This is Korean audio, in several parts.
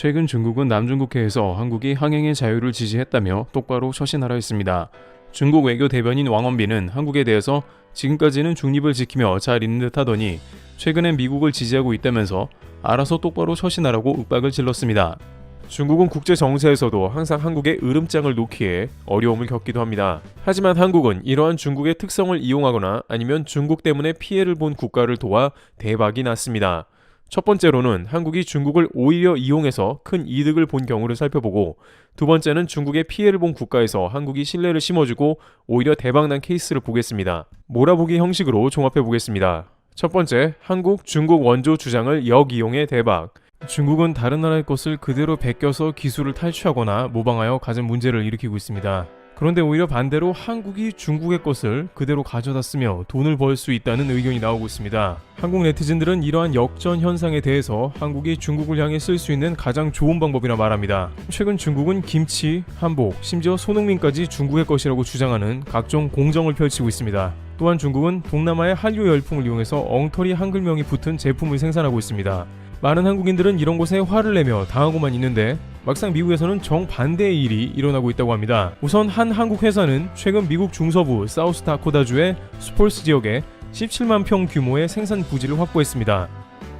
최근 중국은 남중국해에서 한국이 항행의 자유를 지지했다며 똑바로 처신하라 했습니다. 중국 외교 대변인 왕원빈은 한국에 대해서 지금까지는 중립을 지키며 잘 있는 듯 하더니 최근엔 미국을 지지하고 있다면서 알아서 똑바로 처신하라고 윽박을 질렀습니다. 중국은 국제 정세에서도 항상 한국의 으름장을 놓기에 어려움을 겪기도 합니다. 하지만 한국은 이러한 중국의 특성을 이용하거나 아니면 중국 때문에 피해를 본 국가를 도와 대박이 났습니다. 첫 번째로는 한국이 중국을 오히려 이용해서 큰 이득을 본 경우를 살펴보고 두 번째는 중국의 피해를 본 국가에서 한국이 신뢰를 심어주고 오히려 대박난 케이스를 보겠습니다. 몰아보기 형식으로 종합해 보겠습니다. 첫 번째, 한국, 중국 원조 주장을 역이용해 대박. 중국은 다른 나라의 것을 그대로 베껴서 기술을 탈취하거나 모방하여 가진 문제를 일으키고 있습니다. 그런데 오히려 반대로 한국이 중국의 것을 그대로 가져다 쓰며 돈을 벌 수 있다는 의견이 나오고 있습니다. 한국 네티즌들은 이러한 역전 현상에 대해서 한국이 중국을 향해 쓸 수 있는 가장 좋은 방법이라 말합니다. 최근 중국은 김치, 한복, 심지어 손흥민까지 중국의 것이라고 주장하는 각종 공정을 펼치고 있습니다. 또한 중국은 동남아의 한류 열풍을 이용해서 엉터리 한글명이 붙은 제품을 생산하고 있습니다. 많은 한국인들은 이런 곳에 화를 내며 당하고만 있는데 막상 미국에서는 정반대의 일이 일어나고 있다고 합니다. 우선 한 한국 회사는 최근 미국 중서부 사우스다코다주의 스폴스 지역에 17만 평 규모의 생산 부지를 확보했습니다.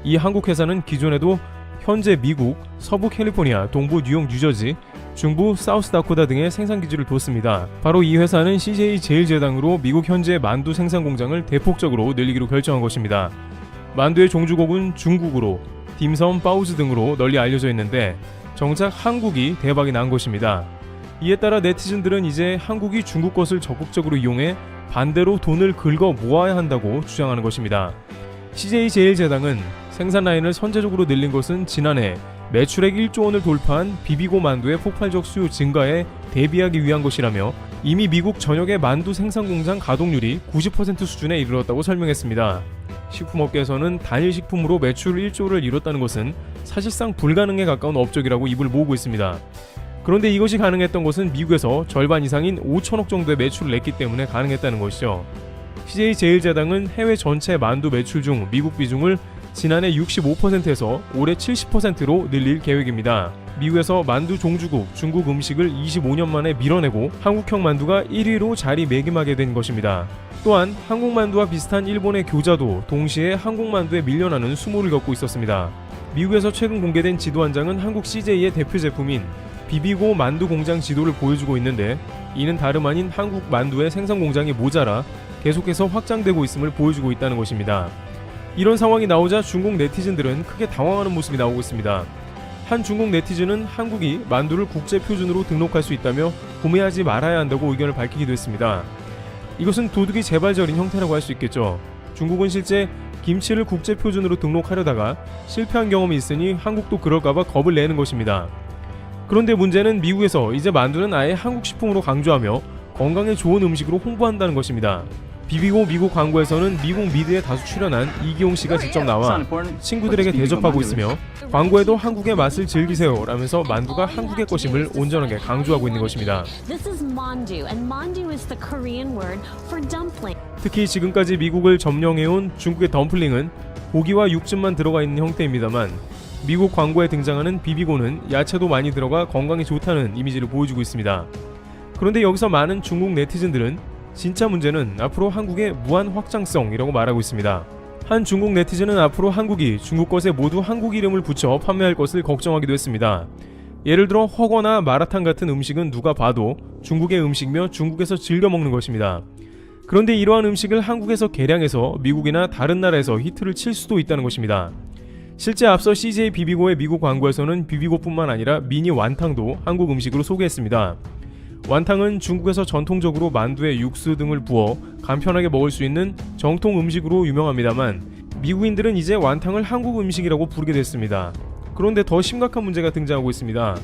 이 한국 회사는 기존에도 현재 미국, 서부 캘리포니아, 동부 뉴욕, 뉴저지, 중부 사우스다코다 등의 생산 기지를 뒀습니다. 바로 이 회사는 CJ 제일제당으로 미국 현재 만두 생산 공장을 대폭적으로 늘리기로 결정한 것입니다. 만두의 종주국은 중국으로 딤섬, 파우즈 등으로 널리 알려져 있는데 정작 한국이 대박이 난 것입니다. 이에 따라 네티즌들은 이제 한국이 중국 것을 적극적으로 이용해 반대로 돈을 긁어 모아야 한다고 주장하는 것입니다. CJ 제일제당은 생산 라인을 선제적으로 늘린 것은 지난해 매출액 1조 원을 돌파한 비비고 만두의 폭발적 수요 증가에 대비하기 위한 것이라며 이미 미국 전역의 만두 생산 공장 가동률이 90% 수준에 이르렀다고 설명했습니다. 식품업계에서는 단일 식품으로 매출 1조를 이뤘다는 것은 사실상 불가능에 가까운 업적이라고 입을 모으고 있습니다. 그런데 이것이 가능했던 것은 미국에서 절반 이상인 5천억 정도의 매출을 냈기 때문에 가능했다는 것이죠. CJ 제일제당은 해외 전체 만두 매출 중 미국 비중을 지난해 65%에서 올해 70%로 늘릴 계획입니다. 미국에서 만두 종주국 중국 음식을 25년 만에 밀어내고 한국형 만두가 1위로 자리매김하게 된 것입니다. 또한 한국 만두와 비슷한 일본의 교자도 동시에 한국 만두에 밀려나는 수모를 겪고 있었습니다. 미국에서 최근 공개된 지도 한 장은 한국 CJ의 대표 제품인 비비고 만두 공장 지도를 보여주고 있는데 이는 다름 아닌 한국 만두의 생산 공장이 모자라 계속해서 확장되고 있음을 보여주고 있다는 것입니다. 이런 상황이 나오자 중국 네티즌들은 크게 당황하는 모습이 나오고 있습니다. 한 중국 네티즌은 한국이 만두를 국제 표준으로 등록할 수 있다며 구매하지 말아야 한다고 의견을 밝히기도 했습니다. 이것은 도둑이 재발절인 형태라고 할 수 있겠죠. 중국은 실제 김치를 국제 표준으로 등록하려다가 실패한 경험이 있으니 한국도 그럴까봐 겁을 내는 것입니다. 그런데 문제는 미국에서 이제 만두는 아예 한국 식품으로 강조하며 건강에 좋은 음식으로 홍보한다는 것입니다. 비비고 미국 광고에서는 미국 미드에 다수 출연한 이기용 씨가 직접 나와 친구들에게 대접하고 있으며 광고에도 한국의 맛을 즐기세요 라면서 만두가 한국의 것임을 온전하게 강조하고 있는 것입니다. 특히 지금까지 미국을 점령해온 중국의 덤플링은 고기와 육즙만 들어가 있는 형태입니다만 미국 광고에 등장하는 비비고는 야채도 많이 들어가 건강에 좋다는 이미지를 보여주고 있습니다. 그런데 여기서 많은 중국 네티즌들은 진짜 문제는 앞으로 한국의 무한 확장성이라고 말하고 있습니다. 한 중국 네티즌은 앞으로 한국이 중국 것에 모두 한국 이름을 붙여 판매할 것을 걱정하기도 했습니다. 예를 들어 허거나 마라탕 같은 음식은 누가 봐도 중국의 음식이며 중국에서 즐겨 먹는 것입니다. 그런데 이러한 음식을 한국에서 개량해서 미국이나 다른 나라에서 히트를 칠 수도 있다는 것입니다. 실제 앞서 CJ 비비고의 미국 광고에서는 비비고뿐만 아니라 미니 완탕도 한국 음식으로 소개했습니다. 완탕은 중국에서 전통적으로 만두에 육수 등을 부어 간편하게 먹을 수 있는 정통 음식으로 유명합니다만 미국인들은 이제 완탕을 한국 음식이라고 부르게 됐습니다. 그런데 더 심각한 문제가 등장하고 있습니다.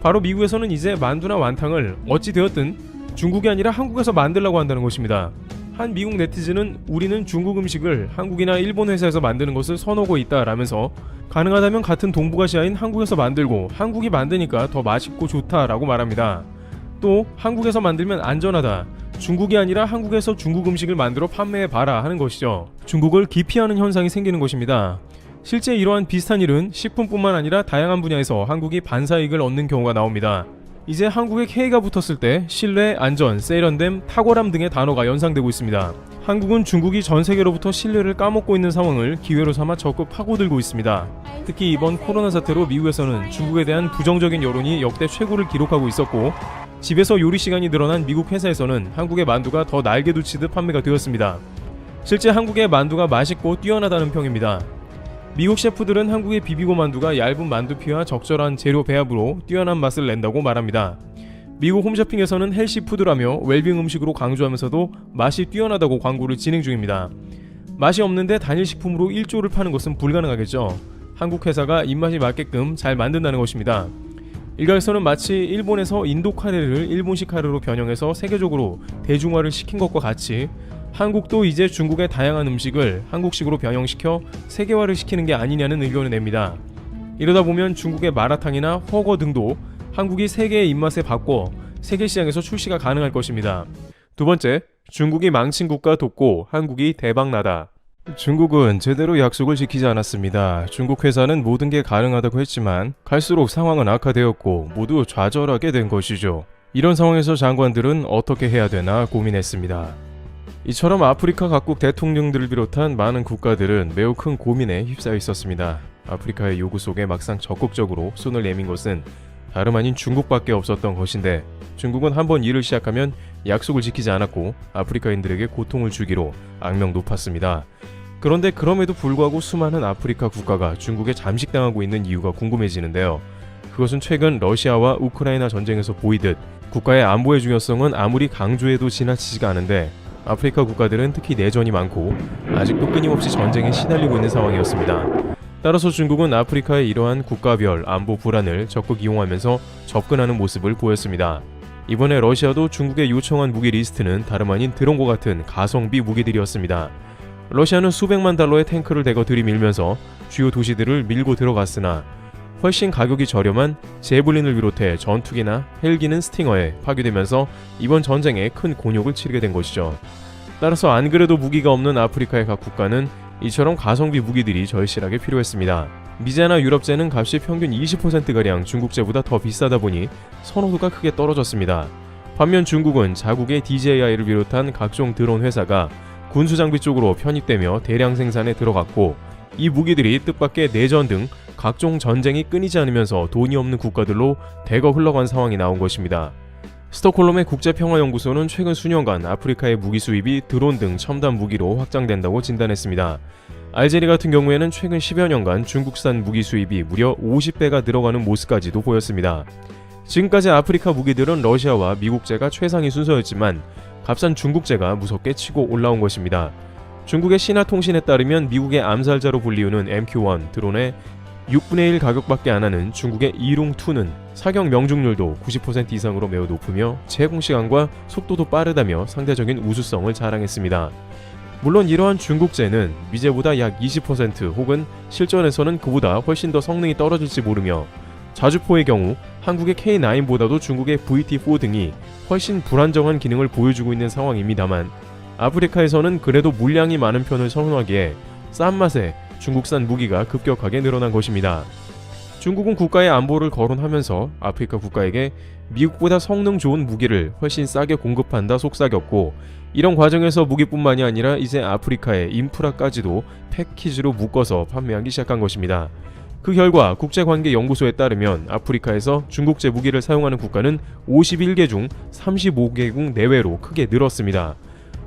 바로 미국에서는 이제 만두나 완탕을 어찌 되었든 중국이 아니라 한국에서 만들라고 한다는 것입니다. 한 미국 네티즌은 우리는 중국 음식을 한국이나 일본 회사에서 만드는 것을 선호하고 있다라면서 가능하다면 같은 동북아시아인 한국에서 만들고 한국이 만드니까 더 맛있고 좋다라고 말합니다. 또 한국에서 만들면 안전하다. 중국이 아니라 한국에서 중국 음식을 만들어 판매해 봐라 하는 것이죠. 중국을 기피하는 현상이 생기는 것입니다. 실제 이러한 비슷한 일은 식품뿐만 아니라 다양한 분야에서 한국이 반사이익을 얻는 경우가 나옵니다. 이제 한국에 K가 붙었을 때 신뢰, 안전, 세련됨, 탁월함 등의 단어가 연상되고 있습니다. 한국은 중국이 전 세계로부터 신뢰를 까먹고 있는 상황을 기회로 삼아 적극 파고들고 있습니다. 특히 이번 코로나 사태로 미국에서는 중국에 대한 부정적인 여론이 역대 최고를 기록하고 있었고 집에서 요리 시간이 늘어난 미국 회사에서는 한국의 만두가 더 날개 돋치듯 판매가 되었습니다. 실제 한국의 만두가 맛있고 뛰어나다는 평입니다. 미국 셰프들은 한국의 비비고 만두가 얇은 만두피와 적절한 재료 배합으로 뛰어난 맛을 낸다고 말합니다. 미국 홈쇼핑에서는 헬시 푸드라며 웰빙 음식으로 강조하면서도 맛이 뛰어나다고 광고를 진행 중입니다. 맛이 없는데 단일 식품으로 1조를 파는 것은 불가능하겠죠. 한국 회사가 입맛이 맞게끔 잘 만든다는 것입니다. 일각에서는 마치 일본에서 인도 카레를 일본식 카레로 변형해서 세계적으로 대중화를 시킨 것과 같이 한국도 이제 중국의 다양한 음식을 한국식으로 변형시켜 세계화를 시키는 게 아니냐는 의견을 냅니다. 이러다 보면 중국의 마라탕이나 허거 등도 한국이 세계의 입맛에 바꿔 세계 시장에서 출시가 가능할 것입니다. 두 번째, 중국이 망친 국가 돕고 한국이 대박나다. 중국은 제대로 약속을 지키지 않았습니다. 중국 회사는 모든 게 가능하다고 했지만 갈수록 상황은 악화되었고 모두 좌절하게 된 것이죠. 이런 상황에서 장관들은 어떻게 해야 되나 고민했습니다. 이처럼 아프리카 각국 대통령들을 비롯한 많은 국가들은 매우 큰 고민에 휩싸여 있었습니다. 아프리카의 요구 속에 막상 적극적으로 손을 내민 것은 다름 아닌 중국밖에 없었던 것인데 중국은 한번 일을 시작하면 약속을 지키지 않았고 아프리카인들에게 고통을 주기로 악명 높았습니다. 그런데 그럼에도 불구하고 수많은 아프리카 국가가 중국에 잠식당하고 있는 이유가 궁금해지는데요. 그것은 최근 러시아와 우크라이나 전쟁에서 보이듯 국가의 안보의 중요성은 아무리 강조해도 지나치지가 않은데 아프리카 국가들은 특히 내전이 많고 아직도 끊임없이 전쟁에 시달리고 있는 상황이었습니다. 따라서 중국은 아프리카의 이러한 국가별 안보 불안을 적극 이용하면서 접근하는 모습을 보였습니다. 이번에 러시아도 중국에 요청한 무기 리스트는 다름 아닌 드론과 같은 가성비 무기들이었습니다. 러시아는 수백만 달러의 탱크를 대거 들이밀면서 주요 도시들을 밀고 들어갔으나 훨씬 가격이 저렴한 제블린을 비롯해 전투기나 헬기는 스팅어에 파괴되면서 이번 전쟁에 큰 곤욕을 치르게 된 것이죠. 따라서 안 그래도 무기가 없는 아프리카의 각 국가는 이처럼 가성비 무기들이 절실하게 필요했습니다. 미제나 유럽제는 값이 평균 20%가량 중국제보다 더 비싸다 보니 선호도가 크게 떨어졌습니다. 반면 중국은 자국의 DJI를 비롯한 각종 드론 회사가 군수 장비 쪽으로 편입되며 대량 생산에 들어갔고 이 무기들이 뜻밖의 내전 등 각종 전쟁이 끊이지 않으면서 돈이 없는 국가들로 대거 흘러간 상황이 나온 것입니다. 스톡홀름의 국제평화연구소는 최근 수년간 아프리카의 무기 수입이 드론 등 첨단 무기로 확장된다고 진단했습니다. 알제리 같은 경우에는 최근 10여 년간 중국산 무기 수입이 무려 50배가 늘어가는 모습까지도 보였습니다. 지금까지 아프리카 무기들은 러시아와 미국제가 최상위 순서였지만 값싼 중국제가 무섭게 치고 올라온 것입니다. 중국의 신화통신에 따르면 미국의 암살자로 불리우는 MQ-1 드론의 6분의 1 가격밖에 안 하는 중국의 이룽2는 사격 명중률도 90% 이상으로 매우 높으며 제공 시간과 속도도 빠르다며 상대적인 우수성을 자랑했습니다. 물론 이러한 중국제는 미제보다 약 20% 혹은 실전에서는 그보다 훨씬 더 성능이 떨어질지 모르며 자주포의 경우 한국의 K9보다도 중국의 VT4 등이 훨씬 불안정한 기능을 보여주고 있는 상황입니다만 아프리카에서는 그래도 물량이 많은 편을 선호하기에 싼 맛에 중국산 무기가 급격하게 늘어난 것입니다. 중국은 국가의 안보를 거론하면서 아프리카 국가에게 미국보다 성능 좋은 무기를 훨씬 싸게 공급한다 속삭였고 이런 과정에서 무기뿐만이 아니라 이제 아프리카의 인프라까지도 패키지로 묶어서 판매하기 시작한 것입니다. 그 결과 국제관계연구소에 따르면 아프리카에서 중국제 무기를 사용하는 국가는 51개 중 35개국 내외로 크게 늘었습니다.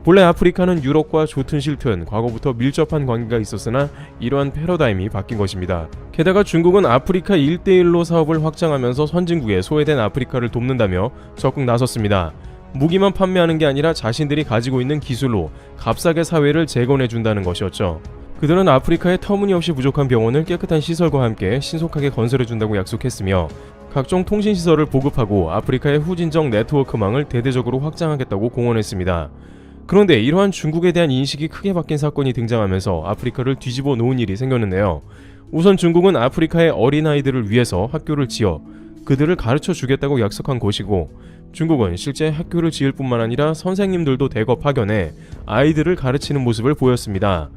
본래 아프리카는 유럽과 좋든 싫든 과거부터 밀접한 관계가 있었으나 이러한 패러다임이 바뀐 것입니다. 게다가 중국은 아프리카 1대1로 사업을 확장하면서 선진국에 소외된 아프리카를 돕는다며 적극 나섰습니다. 무기만 판매하는 게 아니라 자신들이 가지고 있는 기술로 값싸게 사회를 재건해 준다는 것이었죠. 그들은 아프리카의 터무니없이 부족한 병원을 깨끗한 시설과 함께 신속하게 건설해 준다고 약속했으며 각종 통신 시설을 보급하고 아프리카의 후진적 네트워크망을 대대적으로 확장하겠다고 공언했습니다. 그런데 이러한 중국에 대한 인식이 크게 바뀐 사건이 등장하면서 아프리카를 뒤집어 놓은 일이 생겼는데요. 우선 중국은 아프리카의 어린아이들을 위해서 학교를 지어 그들을 가르쳐 주겠다고 약속한 것이고 중국은 실제 학교를 지을 뿐만 아니라 선생님들도 대거 파견해 아이들을 가르치는 모습을 보였습니다.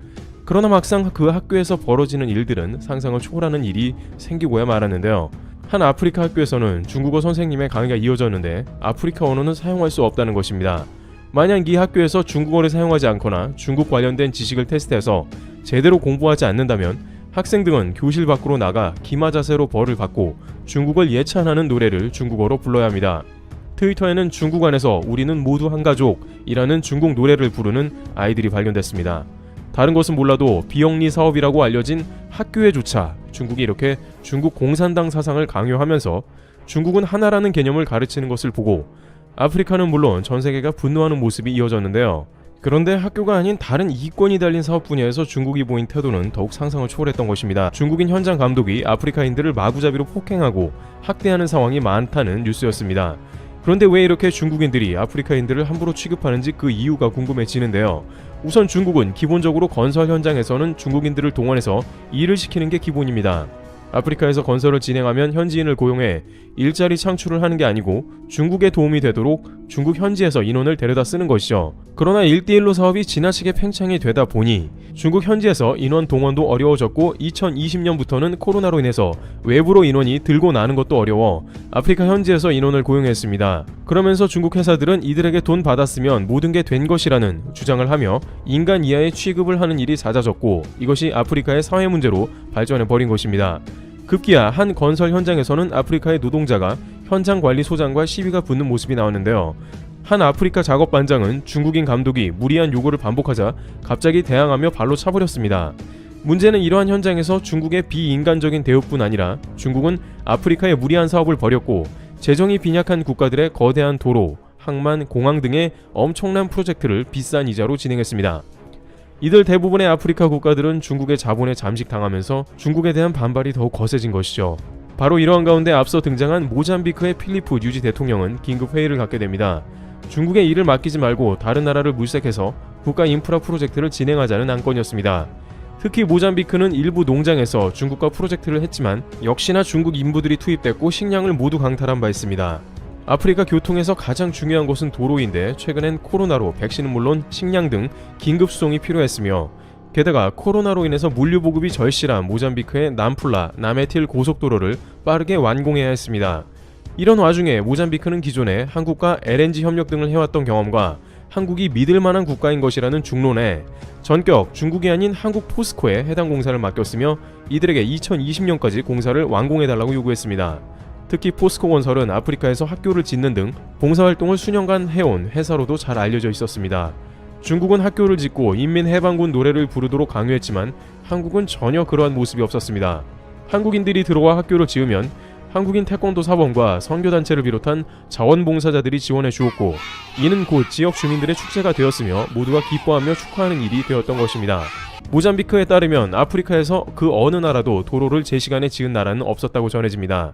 그러나 막상 그 학교에서 벌어지는 일들은 상상을 초월하는 일이 생기고야 말았는데요. 한 아프리카 학교에서는 중국어 선생님의 강의가 이어졌는데 아프리카 언어는 사용할 수 없다는 것입니다. 만약 이 학교에서 중국어를 사용하지 않거나 중국 관련된 지식을 테스트해서 제대로 공부하지 않는다면 학생 등은 교실 밖으로 나가 기마 자세로 벌을 받고 중국을 예찬하는 노래를 중국어로 불러야 합니다. 트위터에는 중국 안에서 우리는 모두 한 가족이라는 중국 노래를 부르는 아이들이 발견됐습니다. 다른 것은 몰라도 비영리 사업이라고 알려진 학교에조차 중국이 이렇게 중국 공산당 사상을 강요하면서 중국은 하나라는 개념을 가르치는 것을 보고 아프리카는 물론 전 세계가 분노하는 모습이 이어졌는데요. 그런데 학교가 아닌 다른 이권이 달린 사업 분야에서 중국이 보인 태도는 더욱 상상을 초월했던 것입니다. 중국인 현장 감독이 아프리카인들을 마구잡이로 폭행하고 학대하는 상황이 많다는 뉴스였습니다. 그런데 왜 이렇게 중국인들이 아프리카인들을 함부로 취급하는지 그 이유가 궁금해지는데요. 우선 중국은 기본적으로 건설 현장에서는 중국인들을 동원해서 일을 시키는 게 기본입니다. 아프리카에서 건설을 진행하면 현지인을 고용해 일자리 창출을 하는 게 아니고 중국에 도움이 되도록 중국 현지에서 인원을 데려다 쓰는 것이죠. 그러나 1대1로 사업이 지나치게 팽창이 되다 보니 중국 현지에서 인원 동원도 어려워졌고 2020년부터는 코로나로 인해서 외부로 인원이 들고 나는 것도 어려워 아프리카 현지에서 인원을 고용했습니다. 그러면서 중국 회사들은 이들에게 돈 받았으면 모든 게 된 것이라는 주장을 하며 인간 이하의 취급을 하는 일이 잦아졌고 이것이 아프리카의 사회 문제로 발전해 버린 것입니다. 급기야 한 건설 현장에서는 아프리카의 노동자가 현장 관리 소장과 시비가 붙는 모습이 나왔는데요. 한 아프리카 작업 반장은 중국인 감독이 무리한 요구를 반복하자 갑자기 대항하며 발로 차버렸습니다. 문제는 이러한 현장에서 중국의 비인간적인 대우뿐 아니라 중국은 아프리카에 무리한 사업을 벌였고 재정이 빈약한 국가들의 거대한 도로, 항만, 공항 등의 엄청난 프로젝트를 비싼 이자로 진행했습니다. 이들 대부분의 아프리카 국가들은 중국의 자본에 잠식당하면서 중국에 대한 반발이 더욱 거세진 것이죠. 바로 이러한 가운데 앞서 등장한 모잠비크의 필리프 뉴지 대통령은 긴급 회의를 갖게 됩니다. 중국에 일을 맡기지 말고 다른 나라를 물색해서 국가 인프라 프로젝트를 진행하자는 안건이었습니다. 특히 모잠비크는 일부 농장에서 중국과 프로젝트를 했지만 역시나 중국 인부들이 투입됐고 식량을 모두 강탈한 바 있습니다. 아프리카 교통에서 가장 중요한 것은 도로인데 최근엔 코로나로 백신은 물론 식량 등 긴급 수송이 필요했으며 게다가 코로나로 인해서 물류 보급이 절실한 모잠비크의 남플라 나메틸 고속도로를 빠르게 완공해야 했습니다. 이런 와중에 모잠비크는 기존에 한국과 LNG 협력 등을 해왔던 경험과 한국이 믿을 만한 국가인 것이라는 중론에 전격 중국이 아닌 한국 포스코에 해당 공사를 맡겼으며 이들에게 2020년까지 공사를 완공해달라고 요구했습니다. 특히 포스코 건설은 아프리카에서 학교를 짓는 등 봉사활동을 수년간 해온 회사로도 잘 알려져 있었습니다. 중국은 학교를 짓고 인민해방군 노래를 부르도록 강요했지만 한국은 전혀 그러한 모습이 없었습니다. 한국인들이 들어와 학교를 지으면 한국인 태권도 사범과 선교단체를 비롯한 자원봉사자들이 지원해 주었고 이는 곧 지역 주민들의 축제가 되었으며 모두가 기뻐하며 축하하는 일이 되었던 것입니다. 모잠비크에 따르면 아프리카에서 그 어느 나라도 도로를 제 시간에 지은 나라는 없었다고 전해집니다.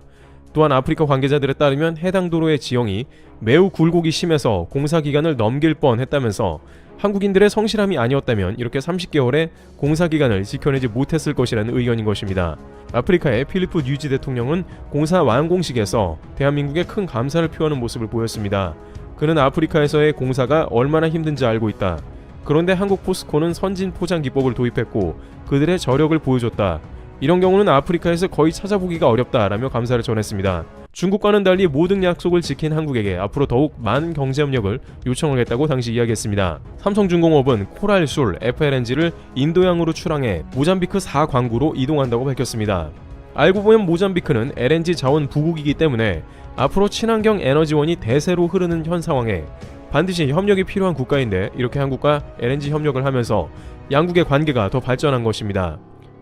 또한 아프리카 관계자들에 따르면 해당 도로의 지형이 매우 굴곡이 심해서 공사 기간을 넘길 뻔 했다면서 한국인들의 성실함이 아니었다면 이렇게 30개월의 공사 기간을 지켜내지 못했을 것이라는 의견인 것입니다. 아프리카의 필리프 뉴지 대통령은 공사 완공식에서 대한민국에 큰 감사를 표하는 모습을 보였습니다. 그는 아프리카에서의 공사가 얼마나 힘든지 알고 있다. 그런데 한국 포스코는 선진 포장 기법을 도입했고 그들의 저력을 보여줬다. 이런 경우는 아프리카에서 거의 찾아보기가 어렵다라며 감사를 전했습니다. 중국과는 달리 모든 약속을 지킨 한국에게 앞으로 더욱 많은 경제협력을 요청하겠다고 당시 이야기했습니다. 삼성중공업은 코랄술 FLNG를 인도양으로 출항해 모잠비크 4광구로 이동한다고 밝혔습니다. 알고 보면 모잠비크는 LNG 자원 부국이기 때문에 앞으로 친환경 에너지원이 대세로 흐르는 현 상황에 반드시 협력이 필요한 국가인데 이렇게 한국과 LNG 협력을 하면서 양국의 관계가 더 발전한 것입니다.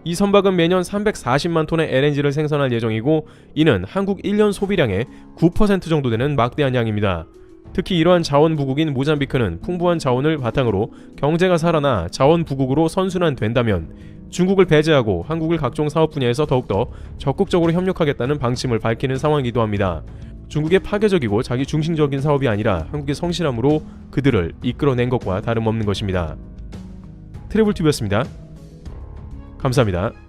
이 선박은 매년 340만 톤의 LNG를 생산할 예정이고 이는 한국 1년 소비량의 9% 정도 되는 막대한 양입니다. 특히 이러한 자원 부국인 모잠비크는 풍부한 자원을 바탕으로 경제가 살아나 자원 부국으로 선순환된다면 중국을 배제하고 한국을 각종 사업 분야에서 더욱더 적극적으로 협력하겠다는 방침을 밝히는 상황이기도 합니다. 중국의 파괴적이고 자기 중심적인 사업이 아니라 한국의 성실함으로 그들을 이끌어낸 것과 다름없는 것입니다. 트래블 튜브였습니다. 감사합니다.